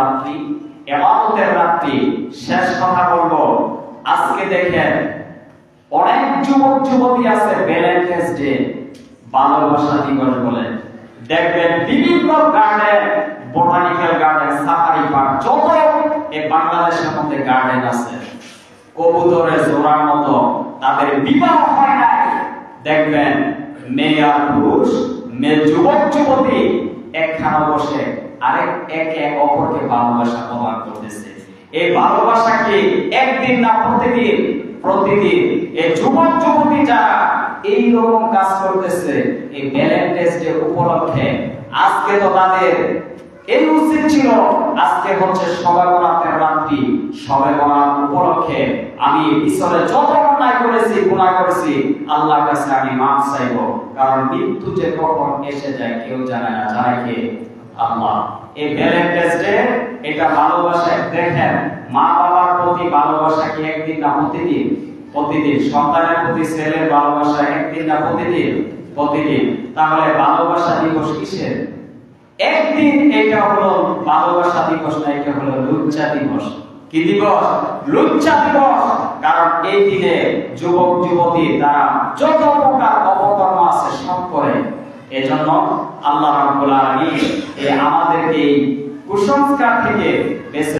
রাত্রি, এবাদতের রাত্রি শেষ কথা বলব। আজকে দেখেন, অনেক যুবক, যুবতী আছে ভ্যালেন্টাইন্স ডে ভালোবাসা দিবস বলে? দেখবেন বিভিন্ন garden botanical garden safari park যত এই বাংলাদেশের মধ্যে গার্ডেন আছে কবুতরের জোড়ার মতো, তাদের বিবাহ হয় নাই। দেখবেন মেয়ে আর পুরুষ, মেয়ে যুবক, যুবতী একখানা বসে আরেক একে অপরকে ভালোবাসা প্রদান করতেছে। এই ভালোবাসা কি একদিন না প্রতিদিন? প্রতিদিন। এই যুবক যুবতী যারা এই রকম কাজ করতেছে, এই ভ্যালেন্টাইন্স ডে উপলক্ষে। আজকে তো তাদের এই উচিত ছিল, আজকে হচ্ছে রাত্রি উপলক্ষে আমি ঈশ্বরের যত অন্যায় করেছি, গুনাহ করেছি, আল্লাহর কাছে আমি মাফ চাইব। কারণ মৃত্যু যে কখন এসে যায়, কেউ জানে না, জানে কে? আল্লাহ। এই এটা ভালোবাসা দেখেন মা বাবার প্রতি ভালোবাসা কি একদিন না প্রতিদিন? প্রতিদিন। সন্তানের প্রতি ছেলের ভালোবাসা একদিন না প্রতিদিন? প্রতিদিন। তাহলে ভালোবাসা দিবস কিসের? একদিন এটা হলো ভালোবাসা দিবস না, এটা হলো লুচ্চা দিবস। কি দিবস? লুচ্চা দিবস। কারণ এই দিনে যুবক, যুবতী তারা যত প্রকার অপকর্ম আছে সব করে। এজন্য আল্লাহ রাব্বুল আলামিন আমাদেরকে এই কুসংস্কার থেকে বেঁচে